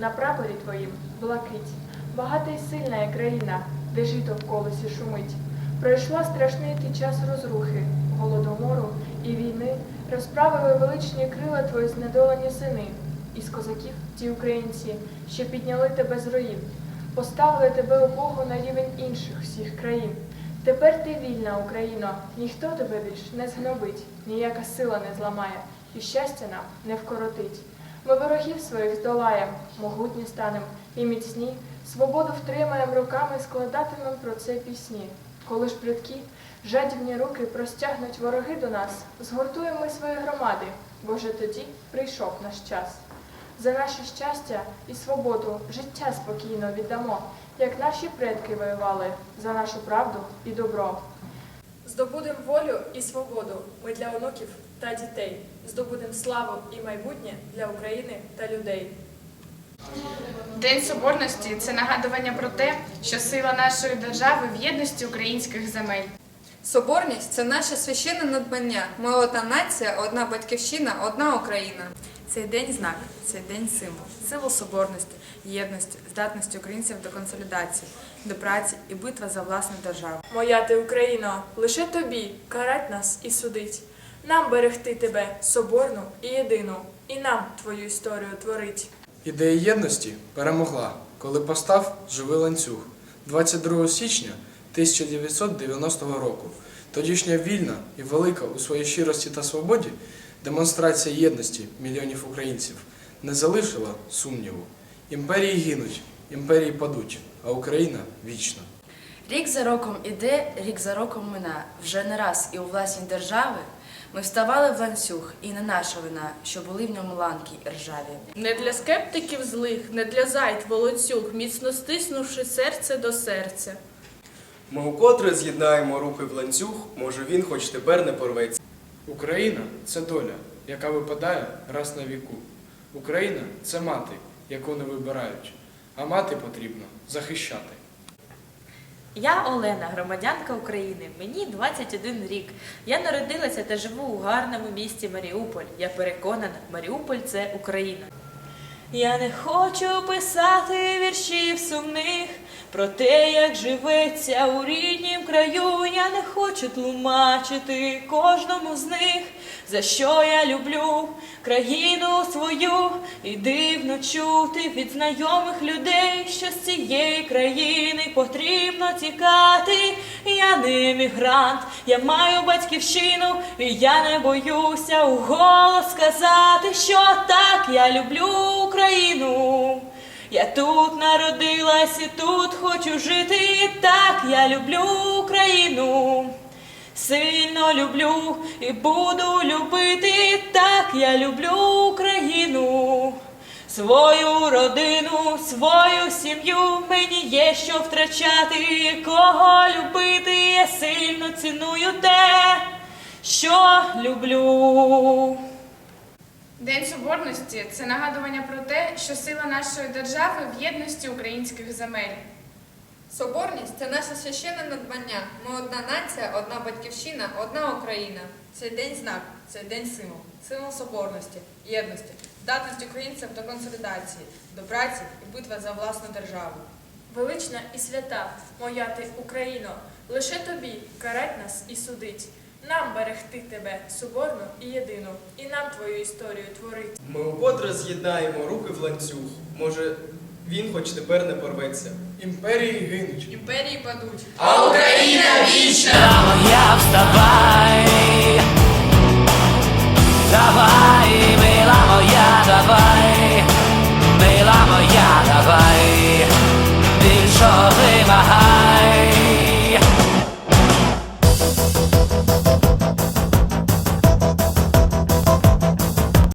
на прапорі твоїм блакить. Багата й сильна є країна, де жито в колесі шумить. Пройшла страшний ти час розрухи, голодомору і війни, розправили величні крила твої знедолені сини. Із козаків ті українці, що підняли тебе з руїн, поставили тебе у Богу на рівень інших всіх країн. Тепер ти вільна, Україно, ніхто тебе більш не згнобить, ніяка сила не зламає, і щастя нам не вкоротить. Ми ворогів своїх здолаєм, могутні станем і міцні, свободу втримаєм руками, складатимем про це пісні. Коли ж пліткі, жадібні руки простягнуть вороги до нас, згуртуємо свої громади, бо вже тоді прийшов наш час. За наше щастя і свободу життя спокійно віддамо, як наші предки воювали за нашу правду і добро. Здобудем волю і свободу ми для онуків та дітей. Здобудем славу і майбутнє для України та людей. День Соборності це нагадування про те, що сила нашої держави в єдності українських земель. Соборність це наше священне надбання. Ми одна нація, одна батьківщина, одна Україна. Цей день знак, цей день символ, символ соборності, єдності, здатності українців до консолідації, до праці і битва за власну державу. Моя ти Україно, лише тобі карать нас і судить. Нам берегти тебе соборну і єдину, і нам твою історію творить. Ідея єдності перемогла, коли постав живий ланцюг 22 січня 1990 року. Тодішня вільна і велика у своїй щирості та свободі демонстрація єдності мільйонів українців не залишила сумніву. Імперії гинуть, імперії падуть, а Україна вічна. Рік за роком іде, рік за роком мина. Вже не раз і у власній держави ми вставали в ланцюг, і не наша вина, що були в ньому ланки і ржаві. Не для скептиків злих, не для зайд волоцюг, міцно стиснувши серце до серця. Ми укотре з'єднаємо руки в ланцюг, може він хоч тепер не порветься. Україна це доля, яка випадає раз на віку. Україна це мати, яку не вибирають, а мати потрібно захищати. Я Олена, громадянка України. Мені 21 рік. Я народилася та живу у гарному місті Маріуполь. Я переконана, Маріуполь це Україна. Я не хочу писати віршів сумних про те, як живеться у ріднім краю. Я не хочу тлумачити кожному з них, за що я люблю країну свою, і дивно чути від знайомих людей, що з цієї країни потрібно тікати. Я не емігрант, я маю батьківщину, і я не боюся у голос сказати, що так я люблю Україну. Я тут народилась і тут хочу жити, так я люблю Україну. Сильно люблю і буду любити, так я люблю Україну. Свою родину, свою сім'ю мені є що втрачати, кого любити, я сильно ціную те, що люблю. День Соборності це нагадування про те, що сила нашої держави в єдності українських земель. Соборність це наше священне надбання. Ми одна нація, одна батьківщина, одна Україна. Цей день знак, цей день символ, символ соборності, єдності, здатності українців до консолідації, до праці і битва за власну державу. Велична і свята, моя ти Україно, лише тобі карать нас і судить. Нам берегти тебе соборну і єдину, і нам твою історію творить. Ми укотре з'єднаємо руки в ланцюг, може він хоч тепер не порветься. Імперії гинуть, Імперії падуть. а Україна вічна! вставай.